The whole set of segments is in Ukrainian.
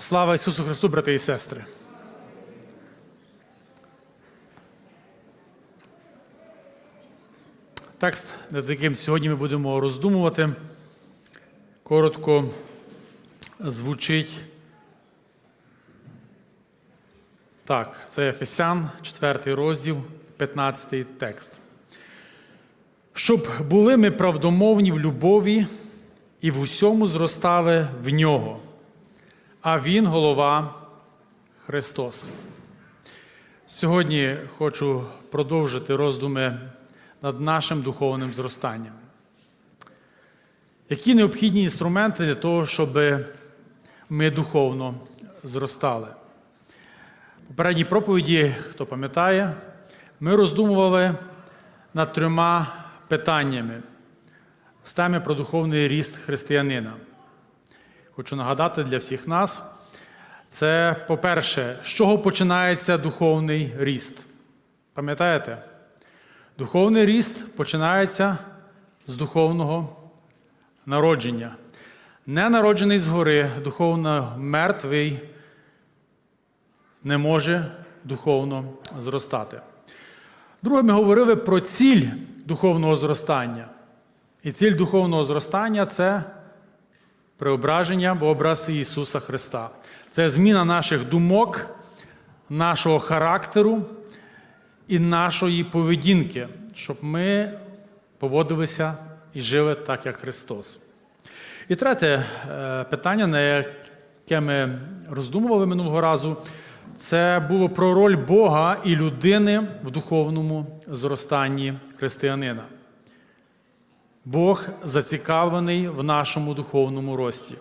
Слава Ісусу Христу, брати і сестри! Текст, над яким сьогодні ми будемо роздумувати, коротко звучить. Так, це Ефесян, 4 розділ, 15 текст. Щоб були ми правдомовні в любові і в усьому зростали в нього, а Він голова Христос. Сьогодні хочу продовжити роздуми над нашим духовним зростанням. Які необхідні інструменти для того, щоб ми духовно зростали? У попередній проповіді, хто пам'ятає, ми роздумували над трьома питаннями з теми про духовний ріст християнина. Хочу нагадати для всіх нас, це, по-перше, з чого починається духовний ріст? Пам'ятаєте? Духовний ріст починається з духовного народження. Не народжений згори, духовно мертвий не може духовно зростати. Друге, ми говорили про ціль духовного зростання. І ціль духовного зростання це преображення в образ Ісуса Христа. Це зміна наших думок, нашого характеру і нашої поведінки, щоб ми поводилися і жили так, як Христос. І третє е, питання, на яке ми роздумували минулого разу, це було про роль Бога і людини в духовному зростанні християнина. Бог зацікавлений в нашому духовному рості.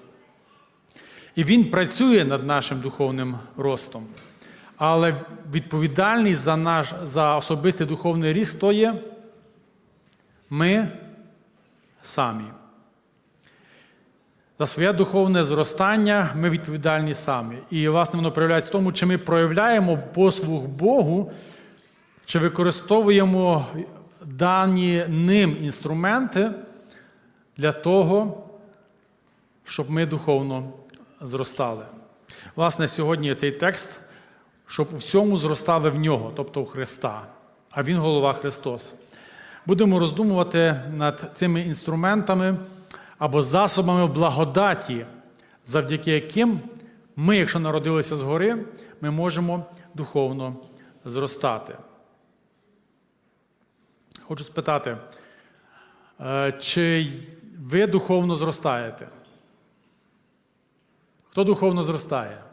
І Він працює над нашим духовним ростом. Але відповідальність за наш за особистий духовний ріст то є ми самі. За своє духовне зростання ми відповідальні самі. І, власне, воно проявляється в тому, чи ми проявляємо послуг Богу, чи використовуємо дані ним інструменти для того, щоб ми духовно зростали. Власне, сьогодні цей текст, щоб у всьому зростали в нього, тобто в Христа, а Він голова Христос. Будемо роздумувати над цими інструментами або засобами благодаті, завдяки яким ми, якщо народилися згори, ми можемо духовно зростати. Хочу спитати, е, чи ви духовно зростаєте? Хто духовно зростає?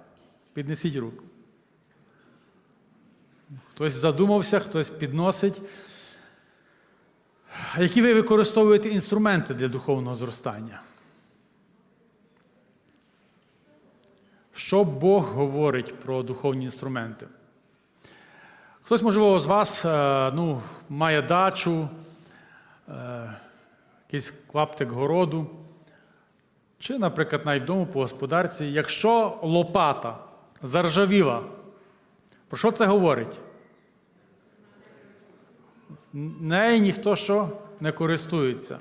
Піднесіть руку. Хтось задумався, хтось підносить. Які ви використовуєте інструменти для духовного зростання? Що Бог говорить про духовні інструменти? Хтось, можливо, з вас е, ну, має дачу, е, якийсь клаптик городу, чи, наприклад, навіть вдома по господарці. Якщо лопата заржавіла, про що це говорить? Неї ніхто що не користується.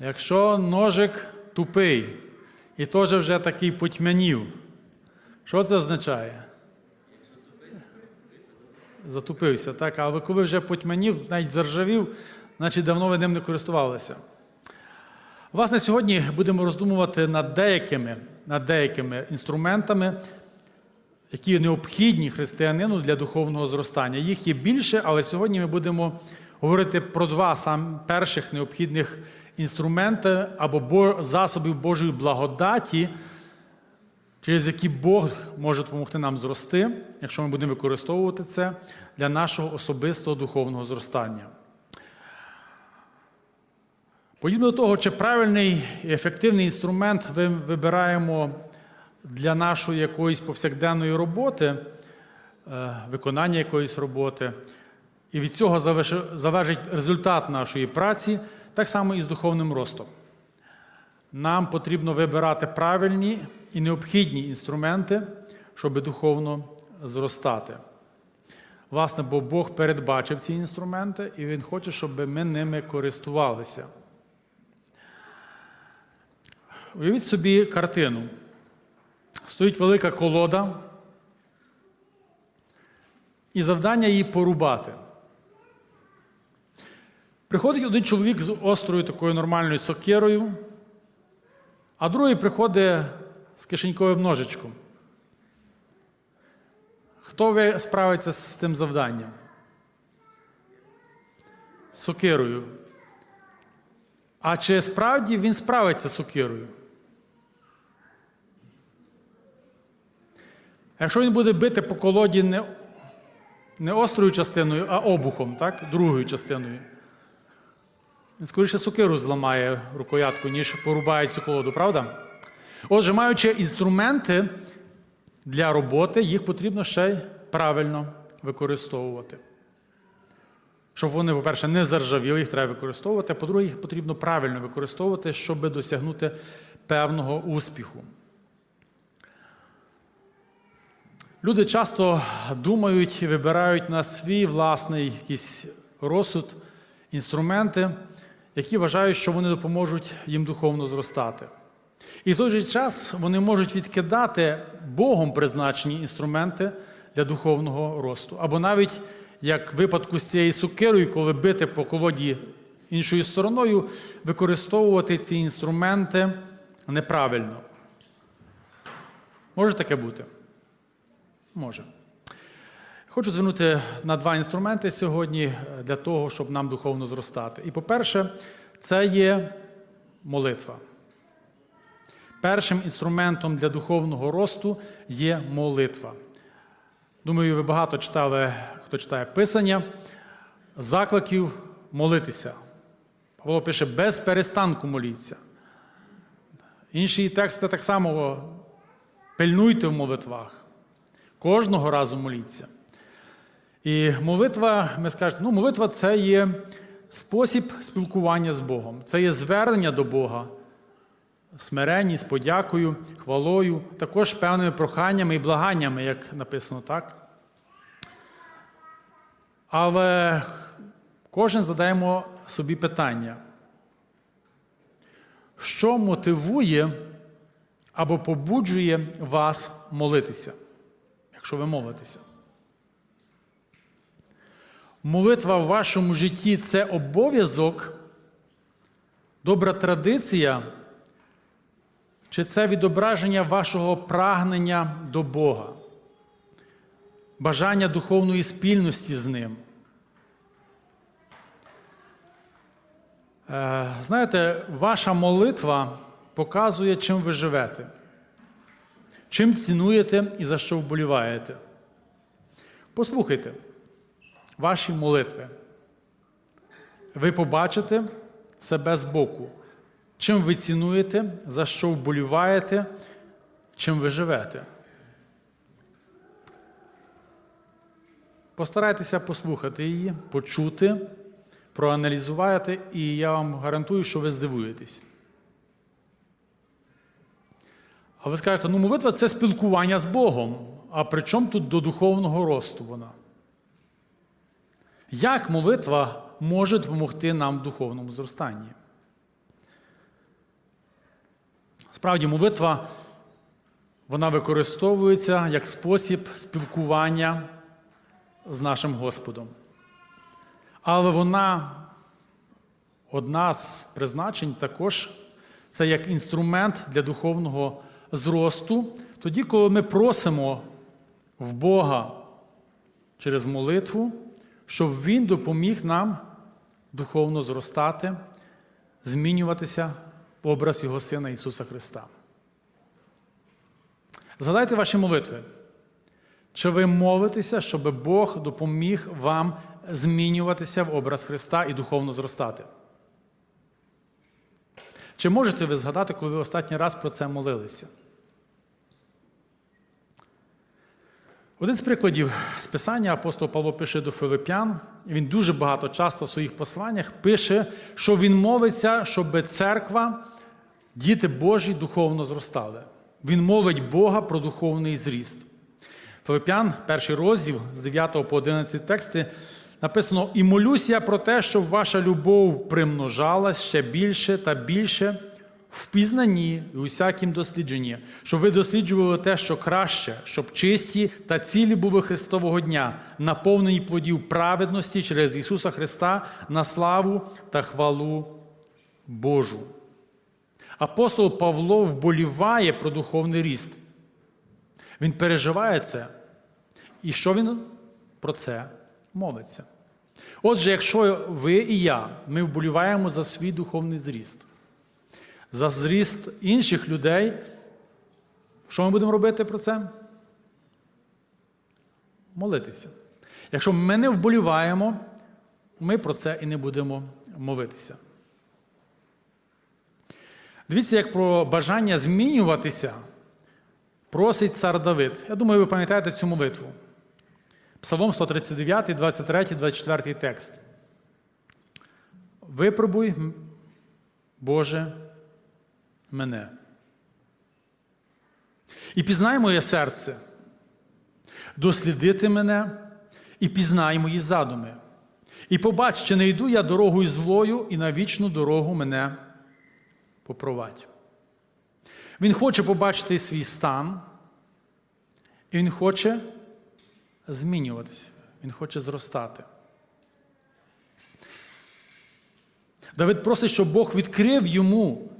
Якщо ножик тупий і теж вже такий потьмянів, що це означає? Затупився, так? Але коли вже потьмянів, навіть заржавів, значить давно ви ним не користувалися. Власне, сьогодні будемо роздумувати над деякими, над деякими інструментами, які необхідні християнину для духовного зростання. Їх є більше, але сьогодні ми будемо говорити про два сам перших необхідних інструменти або засобів Божої благодаті, через які Бог може допомогти нам зрости, якщо ми будемо використовувати це для нашого особистого духовного зростання. Подібно до того, чи правильний і ефективний інструмент ми вибираємо для нашої якоїсь повсякденної роботи, е, виконання якоїсь роботи, і від цього залежить результат нашої праці, так само і з духовним ростом. Нам потрібно вибирати правильні і необхідні інструменти, щоб духовно зростати. Власне, бо Бог передбачив ці інструменти, і Він хоче, щоб ми ними користувалися. Уявіть собі картину. стоїть велика колода, і завдання її порубати. Приходить один чоловік з острою такою нормальною сокирою, а другий приходить з кишеньковим ножичком. Хто ви справиться з тим завданням? Сокирою. А чи справді він справиться з сокирою? Якщо він буде бити по колоді не, не острою частиною, а обухом, так? другою частиною, він скоріше сокиру зламає рукоятку, ніж порубає цю колоду, правда? Отже, маючи інструменти для роботи, їх потрібно ще й правильно використовувати. Щоб вони, по-перше, не заржавіли, їх треба використовувати, а по-друге, їх потрібно правильно використовувати, щоб досягнути певного успіху. Люди часто думають і вибирають на свій власний якийсь розсуд інструменти, які вважають, що вони допоможуть їм духовно зростати. І в той же час вони можуть відкидати Богом призначені інструменти для духовного росту. Або навіть, як в випадку з цією сукирою, коли бити по колоді іншою стороною, використовувати ці інструменти неправильно. Може таке бути? Може. Хочу звернути на два інструменти сьогодні для того, щоб нам духовно зростати. І по-перше, це є молитва. Першим інструментом для духовного росту є молитва. Думаю, ви багато читали, хто читає Писання, закликів молитися. Павло пише, без перестанку моліться. Інші тексти так само пильнуйте в молитвах. Кожного разу моліться. І молитва, ми скажете, ну, молитва це є спосіб спілкування з Богом, це є звернення до Бога, смиренність, подякою, хвалою, також певними проханнями і благаннями, як написано так. Але кожен задаємо собі питання, що мотивує або побуджує вас молитися, якщо ви молитеся? Молитва в вашому житті це обов'язок, добра традиція, чи це відображення вашого прагнення до Бога, бажання духовної спільності з Ним. Е, Знаєте, ваша молитва показує, чим ви живете, чим цінуєте і за що вболіваєте. Послухайте ваші молитви. Ви побачите себе збоку, чим ви цінуєте, за що вболіваєте, чим ви живете. Постарайтеся послухати її, почути, проаналізувати, і я вам гарантую, що ви здивуєтесь. А ви скажете, ну молитва це спілкування з Богом. А при чому тут до духовного росту вона? Як молитва може допомогти нам в духовному зростанні? Справді, молитва вона використовується як спосіб спілкування з нашим Господом. Але вона, одна з призначень, також це як інструмент для духовного зросту, тоді, коли ми просимо в Бога через молитву щоб Він допоміг нам духовно зростати, змінюватися образ Його Сина Ісуса Христа. Згадайте ваші молитви. Чи ви молитеся, щоб Бог допоміг вам змінюватися в образ Христа і духовно зростати? Чи можете ви згадати, коли ви останній раз про це молилися? Один з прикладів з Писання апостол Павло пише до Филип'ян. Він дуже багато часто в своїх посланнях пише, що він молиться, щоб церква, діти Божі духовно зростали. Він молить Бога про духовний зріст. Филип'ян, перший розділ з 9 по 11 тексти, написано: І молюсь я про те, щоб ваша любов примножалась ще більше та більше в пізнанні і усякім дослідженні, щоб ви досліджували те, що краще, щоб чисті та цілі були Христового дня, наповнені плодів праведності через Ісуса Христа на славу та хвалу Божу. Апостол Павло вболіває про духовний ріст. Він переживає це. І що він про це молиться? Отже, якщо ви і я, ми вболіваємо за свій духовний зріст, за зріст інших людей, що ми будемо робити про це? Молитися. Якщо ми не вболіваємо, ми про це і не будемо молитися. Дивіться, як про бажання змінюватися просить цар Давид. Я думаю, ви пам'ятаєте цю молитву. Псалом 139, 23, 24 текст. Випробуй, Боже, мене. І пізнай моє серце, дослідити мене і пізнай мої задуми. І побач, чи не йду я дорогою злою, і на вічну дорогу мене попровадь. Він хоче побачити свій стан, і він хоче змінюватися, він хоче зростати. Давид просить, щоб Бог відкрив йому,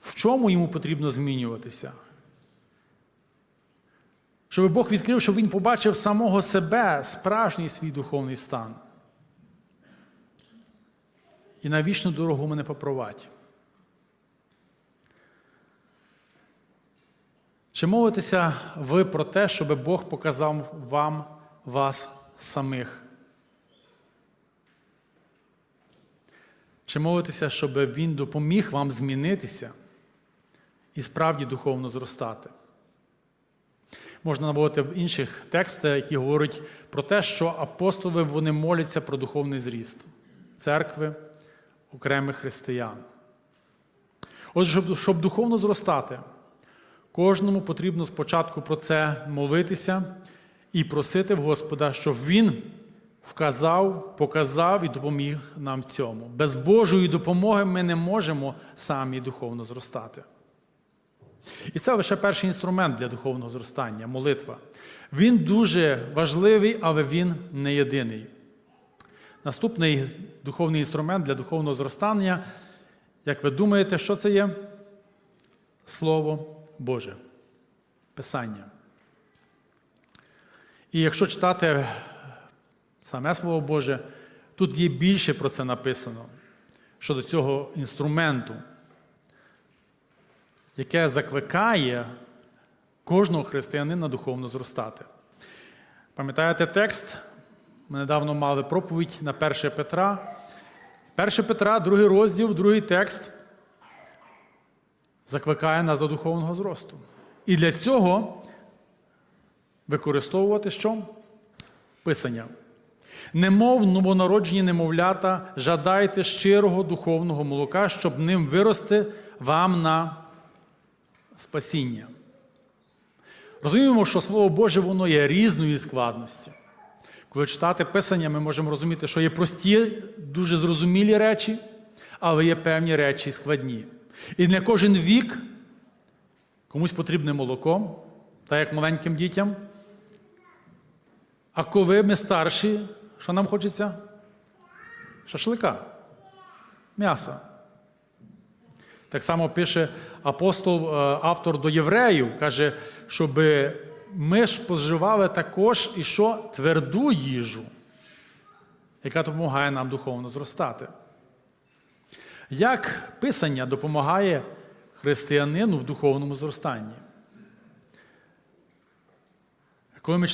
в чому йому потрібно змінюватися. Щоб Бог відкрив, щоб він побачив самого себе, справжній свій духовний стан. І на вічну дорогу мене попровадь. Чи молитеся ви про те, щоб Бог показав вам вас самих? Чи молитеся, щоб Він допоміг вам змінитися і справді духовно зростати? Можна наводити інших текстах, які говорять про те, що апостоли вони моляться про духовний зріст церкви, окремих християн. Отже, щоб, щоб духовно зростати, кожному потрібно спочатку про це молитися і просити в Господа, щоб Він вказав, показав і допоміг нам в цьому. Без Божої допомоги ми не можемо самі духовно зростати. І це лише перший інструмент для духовного зростання молитва. Він дуже важливий, але він не єдиний. Наступний духовний інструмент для духовного зростання, як ви думаєте, що це є? Слово Боже, Писання. І якщо читати саме Слово Боже, тут є більше про це написано щодо цього інструменту, яке закликає кожного християнина духовно зростати. Пам'ятаєте текст? Ми недавно мали проповідь на 1 Петра. 1 Петра, другий розділ, другий текст закликає нас до духовного зросту. І для цього використовувати що? Писання. Немов новонароджені немовлята, жадайте щирого духовного молока, щоб ним вирости вам на спасіння. Розуміємо, що Слово Боже, воно є різної складності. Коли читати Писання, ми можемо розуміти, що є прості, дуже зрозумілі речі, але є певні речі складні. І на кожен вік комусь потрібне молоко, так як маленьким дітям. А коли ми старші, що нам хочеться? Шашлика, м'яса. Так само пише апостол, е, автор до євреїв, каже, щоб ми ж споживали також і що тверду їжу, яка допомагає нам духовно зростати. Як Писання допомагає християнину в духовному зростанні? Коли ми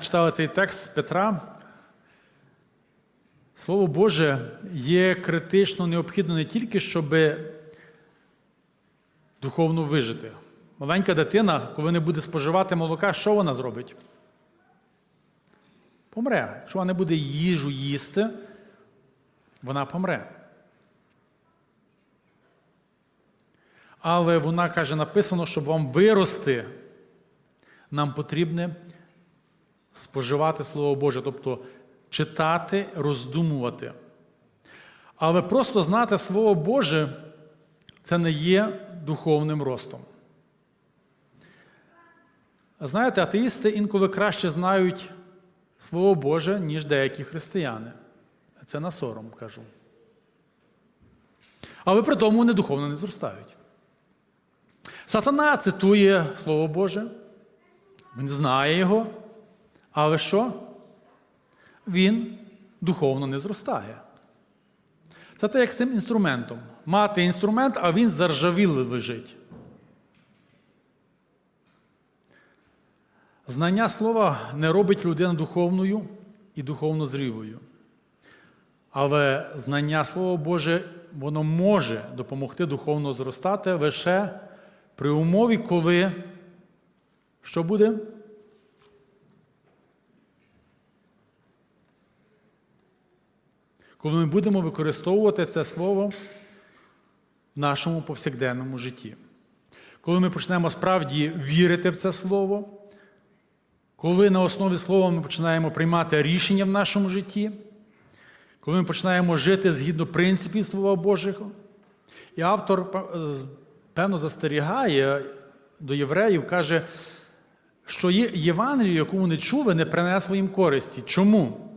читали цей текст Петра, Слово Боже є критично необхідно не тільки, щоб духовно вижити. Маленька дитина, коли не буде споживати молока, що вона зробить? Помре. Якщо вона не буде їжу їсти, вона помре. Але вона каже, написано, щоб вам вирости, нам потрібне споживати Слово Боже, тобто читати, роздумувати. Але просто знати Слово Боже це не є духовним ростом. Знаєте, атеїсти інколи краще знають Слово Боже, ніж деякі християни. Це на сором кажу. Але при тому вони духовно не зростають. Сатана цитує Слово Боже, він знає його, але що? Він духовно не зростає. Це те, як з цим інструментом. Мати інструмент, а він заржавілий лежить. Знання слова не робить людину духовною і духовно зрілою. Але знання Слова Боже, воно може допомогти духовно зростати лише при умові, коли що буде? Коли ми будемо використовувати це слово в нашому повсякденному житті. Коли ми почнемо справді вірити в це слово, коли на основі слова ми починаємо приймати рішення в нашому житті, коли ми починаємо жити згідно принципів Слова Божого, і автор, певно, застерігає до євреїв, каже, що Євангелію, яку вони чули, не принесло їм користі. Чому?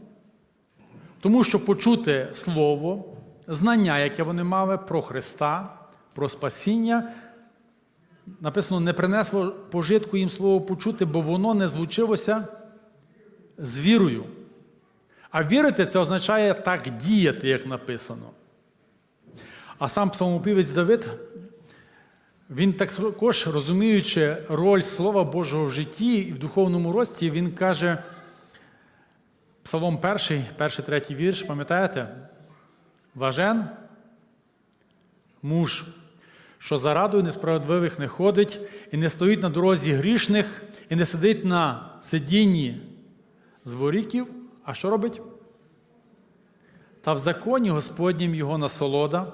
Тому що почути Слово, знання, яке вони мали про Христа, про спасіння, написано, не принесло пожитку їм слово почути, бо воно не злучилося з вірою. А вірити це означає так діяти, як написано. А сам псалмопівець Давид, він також, розуміючи роль Слова Божого в житті і в духовному рості, він каже, Псалом перший, перший, третій вірш, пам'ятаєте? Важен муж, що за радою несправедливих не ходить, і не стоїть на дорозі грішних, і не сидить на сидінні зворіків, а що робить? Та в законі Господнім його насолода,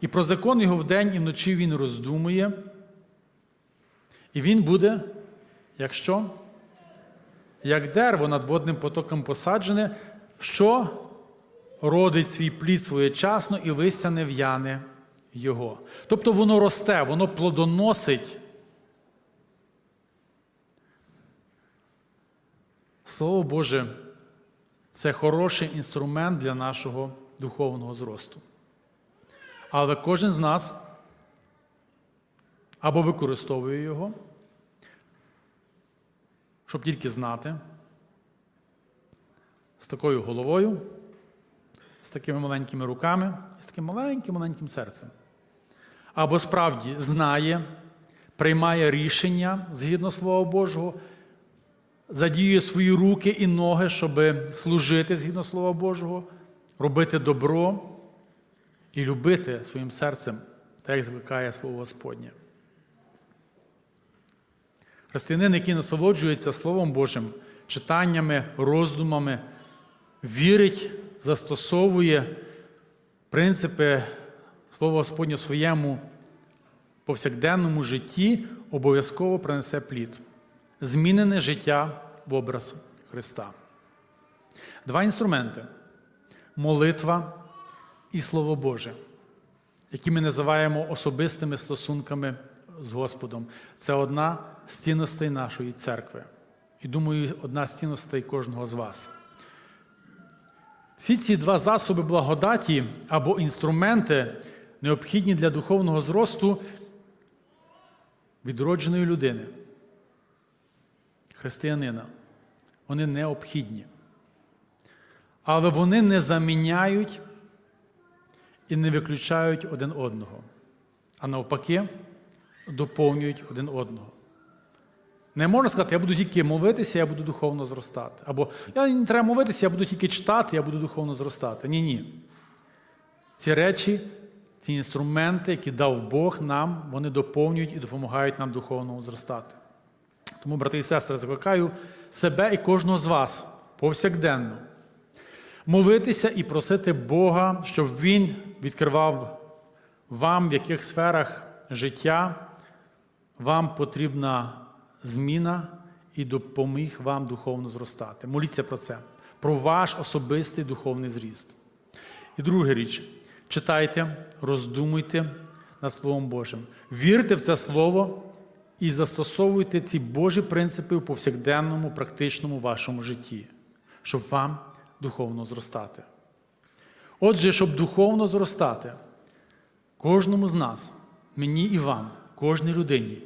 і про закон його вдень і вночі він роздумує, і він буде, якщо? Як дерево над водним потоком посаджене, що родить свій плід своєчасно і листя не в'яне його. Тобто воно росте, воно плодоносить. Слово Боже, це хороший інструмент для нашого духовного зросту. Але кожен з нас або використовує його, щоб тільки знати, з такою головою, з такими маленькими руками з таким маленьким-маленьким серцем. Або справді знає, приймає рішення згідно Слова Божого, задіює свої руки і ноги, щоб служити згідно Слова Божого, робити добро і любити своїм серцем, так як звикає Слово Господнє. Християнин, який насолоджується Словом Божим, читаннями, роздумами, вірить, застосовує принципи Слова Господнє в своєму повсякденному житті, обов'язково принесе плід, змінене життя в образ Христа. Два інструменти молитва і Слово Боже, які ми називаємо особистими стосунками з Господом. Це одна з цінностей нашої церкви. І думаю, одна з цінностей кожного з вас. Всі ці два засоби благодаті або інструменти, необхідні для духовного зросту відродженої людини, християнина, вони необхідні. Але вони не заміняють і не виключають один одного, а навпаки, доповнюють один одного. Не можна сказати, я буду тільки молитися, я буду духовно зростати. Або я не треба молитися, я буду тільки читати, я буду духовно зростати. Ні, ні. Ці речі, ці інструменти, які дав Бог нам, вони доповнюють і допомагають нам духовно зростати. Тому, брати і сестри, закликаю себе і кожного з вас повсякденно молитися і просити Бога, щоб Він відкривав вам, в яких сферах життя вам потрібна зміна і допоміг вам духовно зростати. Моліться про це, про ваш особистий духовний зріст. І друга річ, читайте, роздумуйте над Словом Божим. Вірте в це Слово і застосовуйте ці Божі принципи в повсякденному, практичному вашому житті, щоб вам духовно зростати. Отже, щоб духовно зростати, кожному з нас, мені і вам, кожній людині,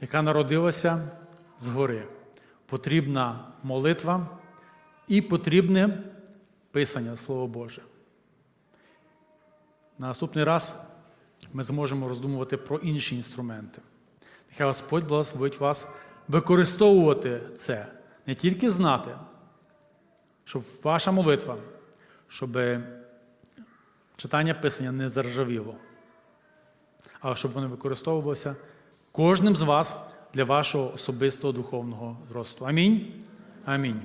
яка народилася згори, потрібна молитва і потрібне писання Слова Боже. На наступний раз ми зможемо роздумувати про інші інструменти. Нехай Господь благословить вас використовувати це, не тільки знати, щоб ваша молитва, щоб читання Писання не заржавіло, а щоб воно використовувалося кожним з вас для вашого особистого духовного зросту. Амінь. Амінь.